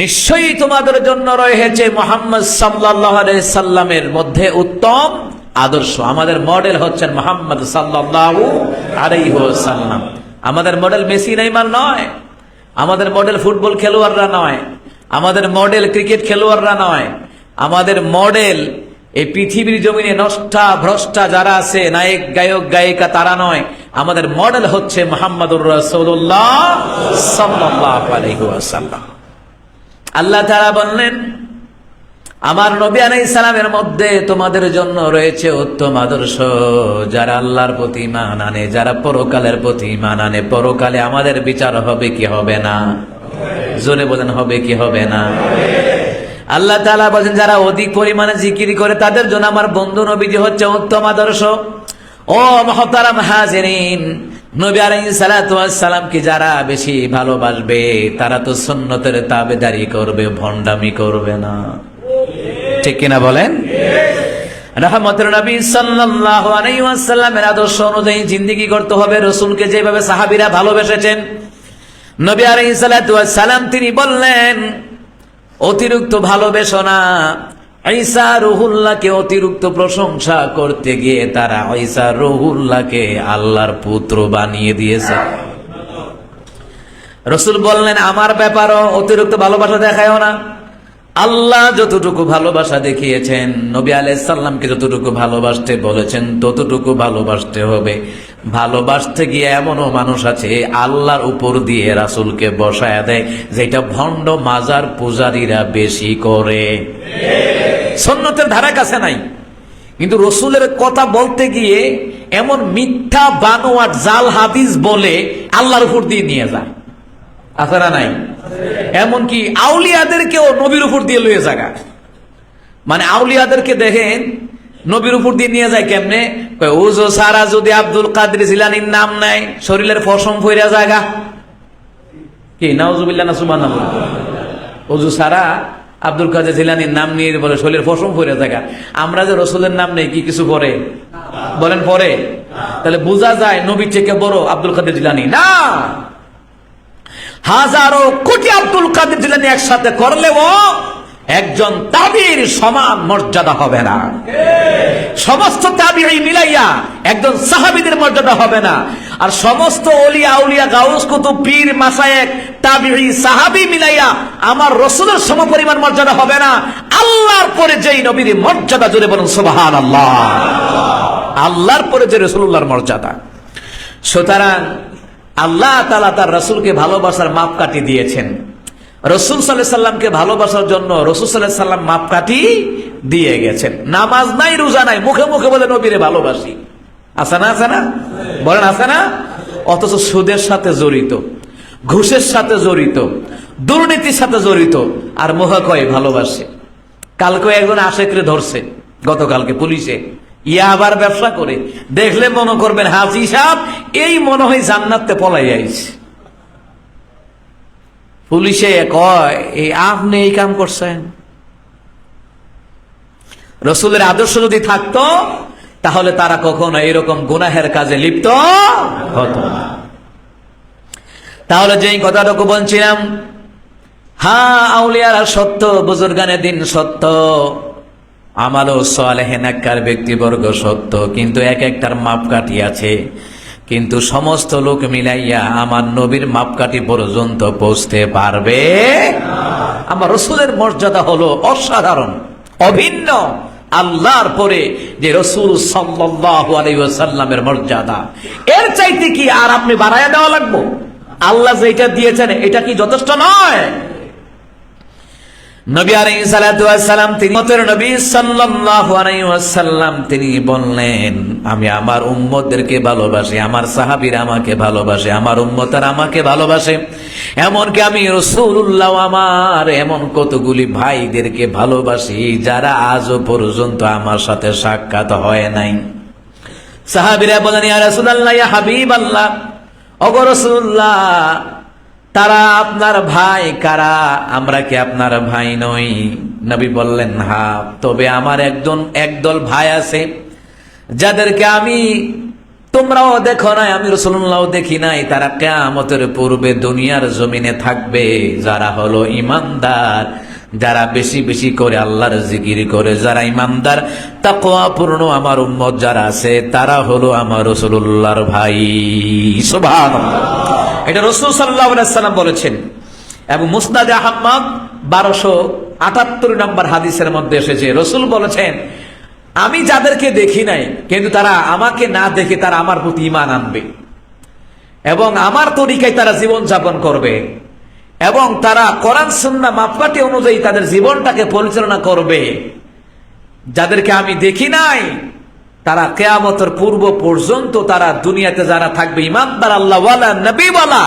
নিশ্চয়ই তোমাদের জন্য রয়েছে মোহাম্মদ সাল্লাহ সাল্লামের মধ্যে উত্তম আদর্শ। আমাদের মডেল হচ্ছেন মোহাম্মদ সাল্লাহ সাল্লাম আমাদের মডেল মেসি, নেইমার নয়। আমাদের মডেল ফুটবল খেলোয়াড়রা নয়। আমাদের মডেল ক্রিকেট খেলোয়াড়রা নয়। আমাদের মডেল এই পৃথিবীর জমিনে নষ্টা ভ্রষ্টা যারা আছে, নায়ক, গায়ক, গায়িকা, তারা নয়। আমাদের মডেল হচ্ছে মোহাম্মদুর রসুল্লাহ সাল্লাহ আলহিহাসাল্লাম আল্লাহ তারা বললেন, আমার নবী আলাই সালামের মধ্যে তোমাদের জন্য রয়েছে উত্তম আদর্শ। যারা আল্লাহর প্রতি মান আনে, যারা পরকালের প্রতি মান আনে, পরকালে আমাদের বিচার হবে কি হবে না? জোরে বলেন, হবে কি হবে না? আল্লাহ তালা বলেন যারা অধিক পরিমাণে জিকিরি করে, তাদের জন্য আমার বন্ধু নবীজি হচ্ছে উত্তম আদর্শ। ও মহতারাম হাজেরিন নবী সালামকে যারা বেশি ভালোবাসবে, তারা তো সুন্নতের তাবেদারি করবে, ভণ্ডামি করবে না। ঠিক কিনা বলেন? অনুযায়ী করতে হবে যেভাবে সাহাবীরা ভালোবেসেছেন। নবী সালাম তিনি বললেন, অতিরিক্ত ভালোবেসো না ঈসা রুহুল্লাহকে অতিরিক্ত প্রশংসা করতে গিয়ে তারা ঈসা রুহুল্লাহকে আল্লাহর পুত্র বানিয়ে দিয়েছে। রসুল বললেন, আমার ব্যাপারও অতিরিক্ত ভালোবাসা দেখায়ও না। আল্লাহ যতটুকু ভালোবাসা দেখিয়েছেন, নবী আলাইসাল্লামকে যতটুকু ভালোবাসতে বলেছেন, ততটুকু ভালোবাসতে হবে। ভালোবাসতে গিয়ে এমনও মানুষ আছে, আল্লাহর উপর দিয়ে রাসুলকে বসায় দেয়, যেটা ভণ্ড মাজার পূজারীরা বেশি করে। সন্ন্যতের ধারা কাছে নাই। কিন্তু রসুলের কথা বলতে গিয়ে এমন মিথ্যা বানোয়াট জাল হাদিস বলে আল্লাহর উপর দিয়ে নিয়ে যায়। না নাই? এমনকি আউলিয়াদেরকেও নবীর উপর দিয়ে লয়ে জায়গা মানে আউলিয়াদেরকে দেখেন নবীর উপর দিয়ে নিয়ে যায় কেমনে? ওজো সারা, যদি আব্দুল কাদের জিলানির নাম নেয়, শরীরের ফসম ফইরা জায়গা কি? নাউজুবিল্লাহ না সুমান ওজু সারা, আব্দুল কাদের জিলানির নাম নিয়ে বলে, শরীরের ফসম ফইরা জায়গা আমরা যে রসুলের নাম নেই, কি কিছু পরে? বলেন পরে। তাহলে বোঝা যায় নবীর থেকে বড় আব্দুল কাদের জিলানি? না! হাজারো কোটি আব্দুল কাদের জিলানি একসাথে করলেও একজন তাবির সমান মর্যাদা হবে না। সমস্ত তাবি মিলাইয়া একজন সাহাবিদের মর্যাদা হবে না। আর সমস্ত অলিয়া উলিয়া গাউস, কুতুব, পীর মাসায়েক তাবি সাহাবি মিলাইয়া আমার রসুলের সমপরিমাণ মর্যাদা হবে না। আল্লাহর পরে যেই নবীর মর্যাদা জুড়ে বলুন সুবাহান আল্লাহ আল্লাহর পরে যে রসুল্লাহর মর্যাদা। সুতরাং আল্লাহ তালা তার রসুলকে ভালোবাসার মাপ মাপকাঠি দিয়েছেন। রসুল সাল্লাহ সাল্লামকে ভালোবাসার জন্য রসুল সাল্লাহ সাল্লাম মাপকাঠি দিয়ে গেছেন। নামাজ নাই, রোজা নাই, মুখে মুখে বলে, নবীরে ভালোবাসি। আছে না আছে না? বলেন, আছে না? অথচ সুদের সাথে জড়িত, ঘুষের সাথে জড়িত, দুর্নীতির সাথে জড়িত, আর মুখে কয়, ভালোবাসে। কালকে একজন আশেকরে ধরছে, গতকালকে পুলিশে। ইয়া আবার ব্যবসা করে, দেখলে মনে করবেন হাজি সাহেব, এই মনে হয় জান্নাতে পলাই আইছে। পুলিশে কয় এই আপনি এই কাম করছেন? রসুলের আদর্শ যদি থাকতো, তাহলে তারা কখনো এরকম গুনাহের কাজে লিপ্ত হতো তাহলে যেই কথাটুকু বলছিলাম হ্যাঁ আউলিয়ারা সত্য বুজুর্গানের দিন সত্য আমারও সোয়ালেহেনাকার ব্যক্তিবর্গ সত্য, কিন্তু এক একটার মাপকাঠি আছে। কিন্তু সমস্ত লোক মিলাইয়া আমার নবীর মাপকাঠি পর্যন্ত পৌঁছতে পারবে? আমার রসুলের মর্যাদা হলো অসাধারণ, অভিন্ন। আল্লাহর পরে যে রসুল আলাইহি মর্যাদা। এর চাইতে কি আর আপনি বাড়াইয়া দেওয়া লাগবো? আল্লাহ যেটা দিয়েছেন, এটা কি যথেষ্ট নয়? নবী তিনি মতের নবী তিনি বললেন, আমি আমার উম্মতদেরকে ভালোবাসি, আমার সাহাবীরা আমাকে ভালোবাসে, আমার উম্মতার আমাকে ভালোবাসে। এমনকি আমি রাসূলুল্লাহ আমার এমন কতগুলি ভাইদেরকে ভালোবাসি, যারা আজও পর্যন্ত আমার সাথে সাক্ষাৎ হয় নাই। সাহাবীরা বলেন, ইয়া রাসূলুল্লাহ, ইয়া হাবিবাল্লাহ ওগো রাসূলুল্লাহ তারা আপনার ভাই কারা? আমরা কি আপনার ভাই নই? নবী বললেন, হা, তবে আমার একজন একদল ভাই আছে, যাদেরকে আমি, তোমরাও দেখো নাই, আমি রসুল্লাহ দেখি নাই, তারা কেয়ামতের পূর্বে দুনিয়ার জমিনে থাকবে, যারা হলো ইমানদার, যারা বেশি বেশি করে আল্লাহর জিকির করে, যারা ইমানদার, তাকওয়াপূর্ণ আমার উম্মত যারা আছে, তারা হলো আমার রসুল্লাহর ভাই। সুবহানাল্লাহ। এটা রসুল সাল্লাহ সাল্লাম বলেছেন। এবং মুসনাদ আহম্মদ বারোশো আটাত্তর নম্বর হাদিসের মধ্যে এসেছে। রসুল বলেছেন, আমি যাদেরকে দেখি নাই, কিন্তু তারা আমাকে না দেখে তারা আমার প্রতি ইমান আনবে। এবং আমার তরিকায় তারা জীবন যাপন করবে। এবং তারা কোরআন সুন্না মাপকাঠি অনুযায়ী তাদের জীবনটাকে পরিচালনা করবে। যাদেরকে আমি দেখি নাই তারা কেয়ামতের পূর্ব পর্যন্ত তারা দুনিয়াতে যারা থাকবে, ইমানদার আল্লাহওয়ালা নবীওয়ালা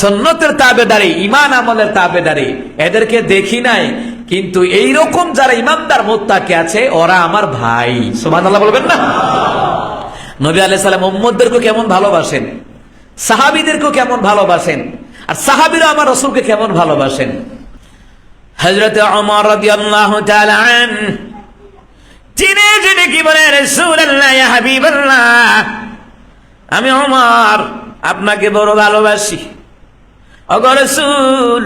সন্ন্যতের তাবেদারি ইমান আমলের তাবেদারি, এদেরকে দেখি নাই। কিন্তু এই রকম যারা ইমানদার মোত্তাকে আছে, ওরা আমার ভাই। সুমান আল্লাহ বলবেন না? নবী আলাইহিস সালাম উম্মদদেরকে কেমন ভালোবাসেন? সাহাবিদেরকে কেমন ভালোবাসেন? আর সাহাবীরা আমার রসুলকে কেমন ভালোবাসেন? হযরত ওমর রাদিয়াল্লাহু তাআলা চিনে কি বলে আমি ওমর, আপনাকে বড় ভালোবাসি। ওগো রাসূল,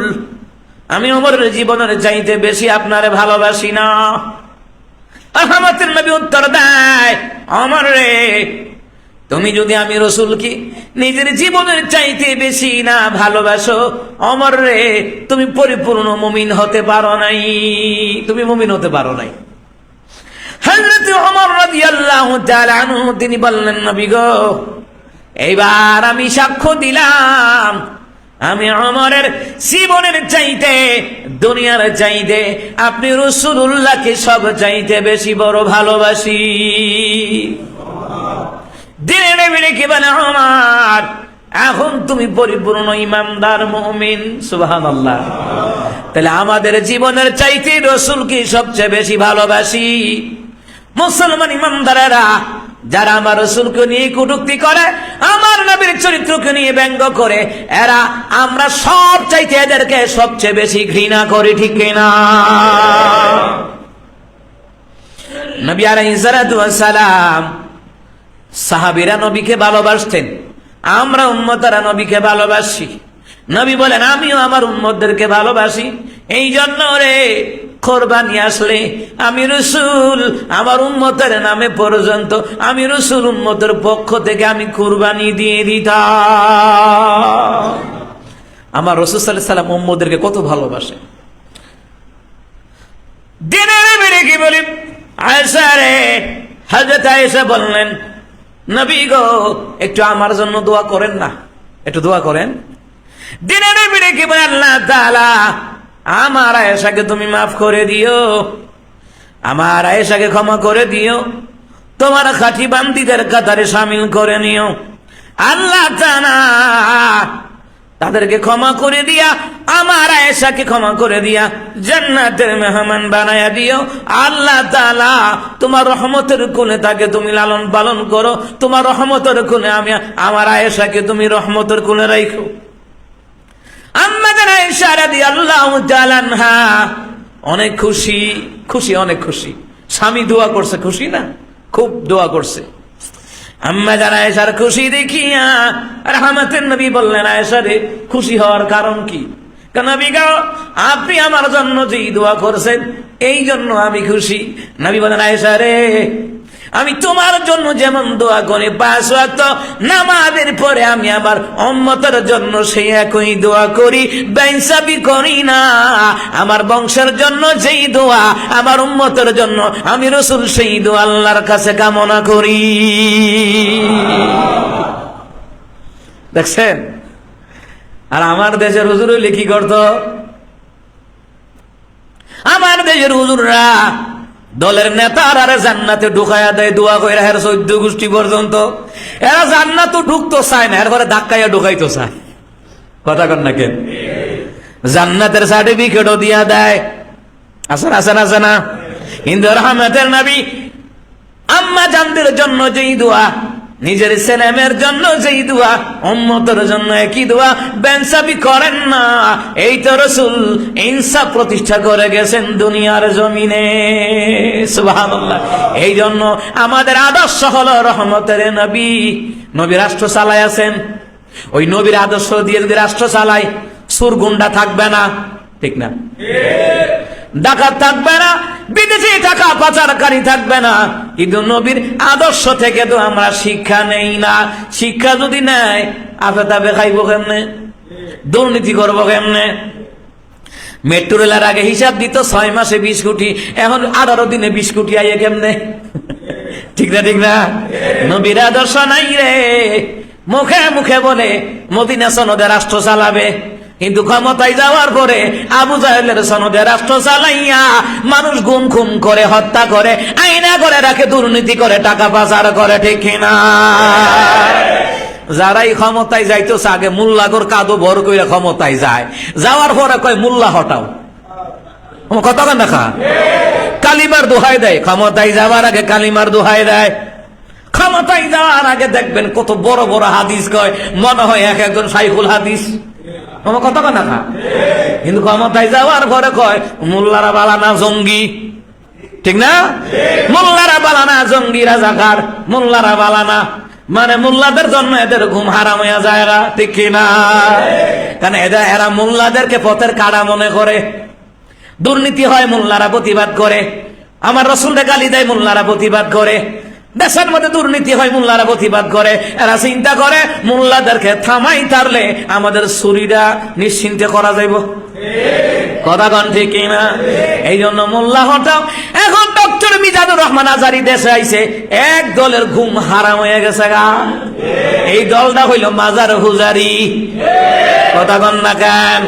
আমি ওমরের জীবনের চাইতে বেশি আপনারে ভালোবাসি না। রহমতের নবী উত্তর দেয় অমর রে, তুমি যদি আমি রসুলকে নিজের জীবনের চাইতে বেশি না ভালোবাসো অমর রে, তুমি পরিপূর্ণ মুমিন হতে পারো নাই, তুমি মুমিন হতে পারো নাই। তিনি বললেন, নবী গো, এইবার আমি সাক্ষ্য দিলাম। আমি অমরের জীবনের চাইতে, দুনিয়ার চাইতে, আপনি রসুল্লাহকে সব চাইতে বেশি বড় ভালোবাসি। দিনে নেবে কি বলে আমার এখন তুমি পরিপূর্ণ ইমানদার মুমিন। সুবাহান আল্লাহ তাহলে আমাদের জীবনের চাইতে রসুলকে সবচেয়ে বেশি ভালোবাসি। মুসলমান ইমানদারেরা, যারা আমার রসুলকে নিয়ে কটুক্তি করে, আমার নবীর চরিত্রকে নিয়ে ব্যঙ্গ করে, এরা আমরা সব চাইতে এদেরকে সবচেয়ে বেশি ঘৃণা করি, ঠিক কিনা নবী আলাইসালাম সাহাবিরা নবীকে ভালোবাসতেন, আমরা উম্মতারা নবীকে ভালোবাসি। নবী বলেন, আমিও আমার উম্মতদেরকে ভালোবাসি। এই জন্য রে কোরবানি আসলে, আমি রসুল, আমার উম্মতের নামে পর্যন্ত, আমি রসুল উম্মতের পক্ষ থেকে আমি কোরবানি দিয়ে দিতাম। আমার রসুল সাল্লাম উম্মদেরকে কত ভালোবাসে। দিনের বেড়ে কি বলি? আয়সা রে আয়েশা বললেন, নবী গো, একটু আমার জন্য দোয়া করেন না। একটু দোয়া করেন। দিনের বেড়ে কি বলে? আল্লাহ আমার আয়েশাকে তুমি মাফ করে দিও। আমার আয়েশাকে ক্ষমা করে দিও। তোমার খাঁটি বান্দিদের কাতারে সামিল করে নিও। আল্লাহ তাদেরকে ক্ষমা করে দিয়া, আমার আয়েশাকে ক্ষমা করে দিয়া জান্নাতের মেহমান বানায়া দিও। আল্লাহ তালা তোমার রহমতের কোণে তাকে তুমি লালন পালন করো। তোমার রহমতের কোণে আমি, আমার আয়েশাকে তুমি রহমতের কোণে রাখো। আম্মাদের আয়েশা রাদিয়াল্লাহু তাআলা আনহা। অনেক খুশি খুশি, অনেক খুশি। স্বামী দোয়া করছে, খুশি না? খুব দোয়া করছে। আম্মা যারা আয়েশার খুশি দেখিয়া রহমতের নবী বললেন, আয়েশা রে, খুশি হওয়ার কারণ কি? নবী গো, আপনি আমার জন্য যেই দোয়া করছেন, এই জন্য আমি খুশি। নবী বলেন, আয়েশা রে আমি তোমার জন্য যেমন দোয়া করি, পাঁচ ওয়াক্ত নামাজের পরে আমি আমার অম্মতের জন্য সেই একই দোয়া করি। বেইসাবি করি না। আমার বংশের জন্য যেই দোয়া, আমার উম্মতের জন্য আমি রসুল সেই দোয়া আল্লাহর কাছে কামনা করি। দেখছেন? আর আমার দেশের হুজুর কি করত আমার দেশের হুজুররা দলের নেতার আরে জান্নাতে ঢুকাইয়া দেয়, দোয়া করে হের চৈদ্য গোষ্ঠী পর্যন্ত। এরা জান্নাতও ঢুকতো চায় না এর ঘরে ধাক্কাইয়া ঢুকাইতো চায়। কথা কন না কেন? জান্নাতের সার্টিফিকেটও দিয়া দেয়। আসেন আসেন আসে না কিন্তু রহমতের নাবি আম্মা জানদের জন্য যেই দোয়া নিজের ছেলেমের জন্য যেই দোয়া, উম্মতের জন্য একই দোয়া বেনসাবি করেন না। এই তো রসুল ইনসাফ প্রতিষ্ঠা করে গেছেন দুনিয়ার জমিনে। এই জন্য আমাদের আদর্শ হলো রহমতের নবী। নবী রাষ্ট্র চালায় আছেন। ওই নবীর আদর্শ দিয়ে যদি রাষ্ট্র চালায় সুরগুন্ডা থাকবে না। ঠিক না? ডাকাত থাকবে না বিদেশি টাকা পাচারকারী থাকবে না। কিন্তু নবীর আদর্শ থেকে তো আমরা শিক্ষা নেই না। শিক্ষা যদি নেয় আপে তাপে খাইব কেমনে? দুর্নীতি করব কেমনে? মেট্রো রেলের আগে হিসাব দিত, ছয় মাসে বিশ কোটি। এখন আঠারো দিনে বিশ কোটি আইয়ে কেমনে? ঠিক না ঠিক না? নবীর আদর্শ নাই রে। মুখে মুখে বলে, মদিনা সনদে রাষ্ট্র চালাবে। কিন্তু ক্ষমতায় যাওয়ার পরে আবু জাহেলের সনদে রাষ্ট্র চালাইয়া মানুষ গুম খুম করে, হত্যা করে আইনা করে রাখে, দুর্নীতি করে, টাকা পাচার করে, ঠিক কিনা? যারাই ক্ষমতায় যাইতেছে, আগে মুল্লাগর কাদো বড় করে ক্ষমতায় যায়। যাওয়ার পরে কয়, মুল্লা, হটাও। কেন দেখা কালিমার দোহাই দেয়, ক্ষমতায় যাওয়ার আগে কালিমার দোহাই দেয়। ক্ষমতায় যাওয়ার আগে দেখবেন কত বড় বড় হাদিস কয়, মনে হয় এক একজন সাইফুল হাদিস। আমার কথা কেন দেখা কিন্তু ক্ষমতায় যাওয়ার পরে কয়, মোল্লারা বালানা জঙ্গি। ঠিক না? মোল্লারা বালানা জঙ্গি রাজাকার, মোল্লারা বালানা মানে মোল্লাদের জন্য এদের ঘুম হারাম হইয়া যায় না, ঠিক কিনা কারণ এদের এরা মোল্লাদেরকে পথের কাড়া মনে করে। দুর্নীতি হয় মোল্লারা প্রতিবাদ করে। আমার রসুলটা গালি দেয় মোল্লারা প্রতিবাদ করে। দেশের মধ্যে দুর্নীতি হয়, মোল্লারা প্রতিবাদ করে, এরা চিন্তা করে, মোল্লাদেরকে থামাই তারলে আমাদের ছুরিটা নিশ্চিন্তে করা যাইব। কথা কন ঠিক কিনা এই জন্য মোল্লা হটাও এখন ডক্টর মিজানুর রহমান আজারি দেশে আইছে, এক দলের ঘুম হারাম হয়ে গেছে গা। এই দলটা হইল মাজার হুজারি। কথা কন না কেন?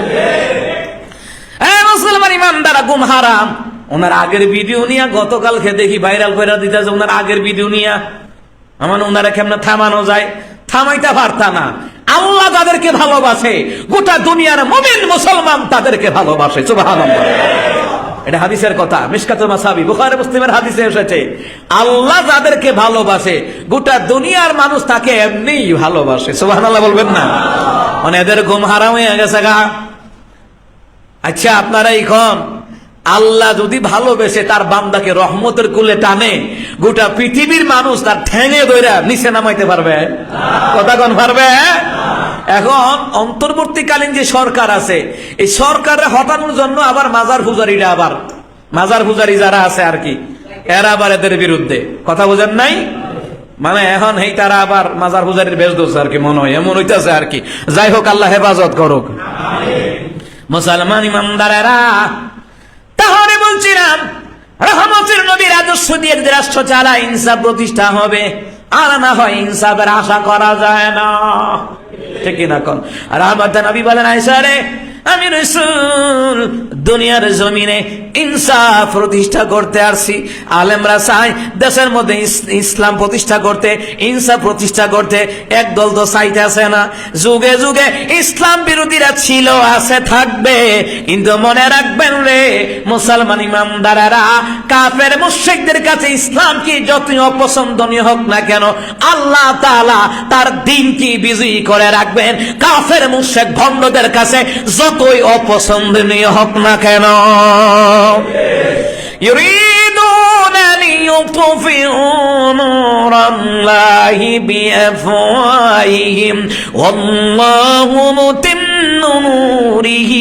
মুসলমান ইমানদারা গুম হারাম। ওনার আগের ভিডিও নিয়ে গতকালকে দেখি ভাইরাল করে দিতেছে, ওনার আগের ভিডিও নিয়ে। আমার ওনারা কেমন থামানো যায়? থামাইতে পারতা না। আল্লাহ তাদেরকে ভালোবাসে। গোটা দুনিয়ার মুমিন মুসলমান তাদেরকে ভালোবাসে। সুবহানাল্লাহ। এটা হাদিসের কথা। মিসকাতুল মাসাবি, বুখারী মুসলিমের হাদিসে এসেছে। আল্লাহ যাদেরকে ভালোবাসে, গোটা দুনিয়ার মানুষ তাকে এমনিই ভালোবাসে। সুবহানাল্লাহ বলবেন না? মানে এদের ঘুম হারাম হয়ে গেছে গা। আচ্ছা আপনারা এখন আল্লাহ যদি ভালোবেসে তার বান্দাকে রহমতের কুলে টানে, গোটা পৃথিবীর মানুষ তার ঠেঙে দইরা নিচে নামাইতে পারবে? কথা কোন পারবে? এখন অন্তর্বর্তীকালীন যে সরকার আছে, এই সরকারে হটানোর জন্য আবার মাজার পূজারীরা আবার, মাজার পূজারী যারা আছে আর কি, এরা আবার এদের বিরুদ্ধে। কথা বোঝেন নাই? মানে এখন এই তারা আবার মাজার পূজারীর বেশ দোষ আর কি, মনে হয়, এমন হইতেছে আর কি। যাই হোক, আল্লাহ হেফাজত করুক। মুসলমান ইমানদারেরা বলছিলাম, রহমতের নবীর আদর্শ দিয়ে যদি রাষ্ট্র চালায়, ইনসাফ প্রতিষ্ঠা হবে। আর না হয় ইনসাফের আশা করা যায় না। ঠিক না কোন? আর আমার নবী বলেন আইসারে আমি রসুল, দুনিয়ার জমিনে ইনসাফ প্রতিষ্ঠা করতে আসছি। আলেমরা চাই দেশের মধ্যে ইসলাম প্রতিষ্ঠা করতে, ইনসাফ প্রতিষ্ঠা করতে। একদল তো চাইতে আছে না। যুগে যুগে ইসলাম বিরোধীরা ছিল, আছে, থাকবে। কিন্তু মনে রাখবেন রে, মুসলমান ইমামদারেরা কাফের মুশ্রিকদের কাছে ইসলাম কি যতই অপছন্দনীয় হোক না কেন, আল্লাহ তাআলা তার দিন কি বিজয়ী করে রাখবেন? কাফের মুশ্রিক ভণ্ডদের কাছে যতই অপছন্দনীয় হোক না কেন يريدون ليطفئوا نور الله بأفواههم والله متم نوره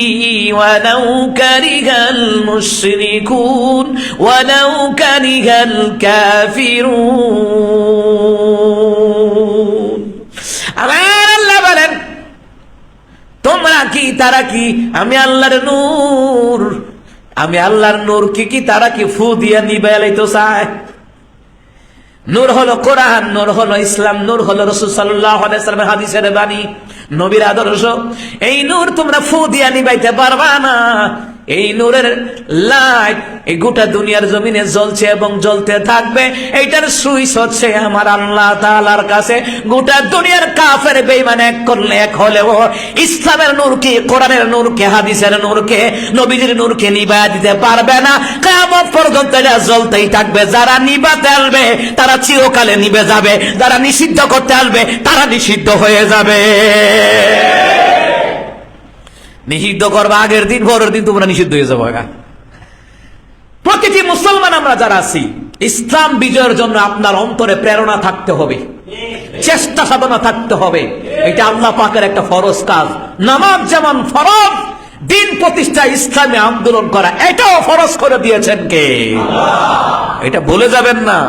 ولو كره المشركون ولو كره الكافرون আমার আল্লাহ বলেন তোমরা কি, তারা কি? আমি আল্লাহর নূর। আমি আল্লাহর নূর কি কি? তারা কি ফু দিয়া তো চায়। নূর হলো কোরআন, নূর হলো ইসলাম, নূর হলো রসুল হাদিসের বাণী, নবীর আদর্শ। এই নূর তোমরা ফু দিয়া নিবাইতে পারবা না। এই নূরের লাইট এই গোটা দুনিয়ার জমিনে জ্বলছে এবং জ্বলতে থাকবে। এইটার সুইচ হচ্ছে আমার আল্লাহ তাআলার কাছে। গোটা দুনিয়ার কাফের বেঈমান এক করলে এক হলেও ইসলামের নূরকে, কোরআনের নূরকে, হাদিসের নূরকে, নবীজির নূরকে নিবায়া দিতে পারবে না। কিয়ামত পর্যন্ত এটা জ্বলতেই থাকবে। যারা নিবাতে আসবে, তারা চিরকালে নিবে যাবে। যারা নিষিদ্ধ করতে আসবে, তারা নিষিদ্ধ হয়ে যাবে। নিষিদ্ধ করবা আগের দিন, পরের দিন তোমরা নিষিদ্ধ হয়ে যাব। প্রতিটি মুসলমান আমরা যারা আছি, ইসলাম বিজয়ের জন্য আপনার অন্তরে প্রেরণা থাকতে হবে, চেষ্টা সাধনা থাকতে হবে। এটা আল্লাহ পাকের একটা ফরজ কাজ। নামাজ যেমন ফরজ, দিন প্রতিষ্ঠা ইসলামে আন্দোলন করা, এটাও ফরজ করে দিয়েছেন কে? এটা বলে যাবেন না।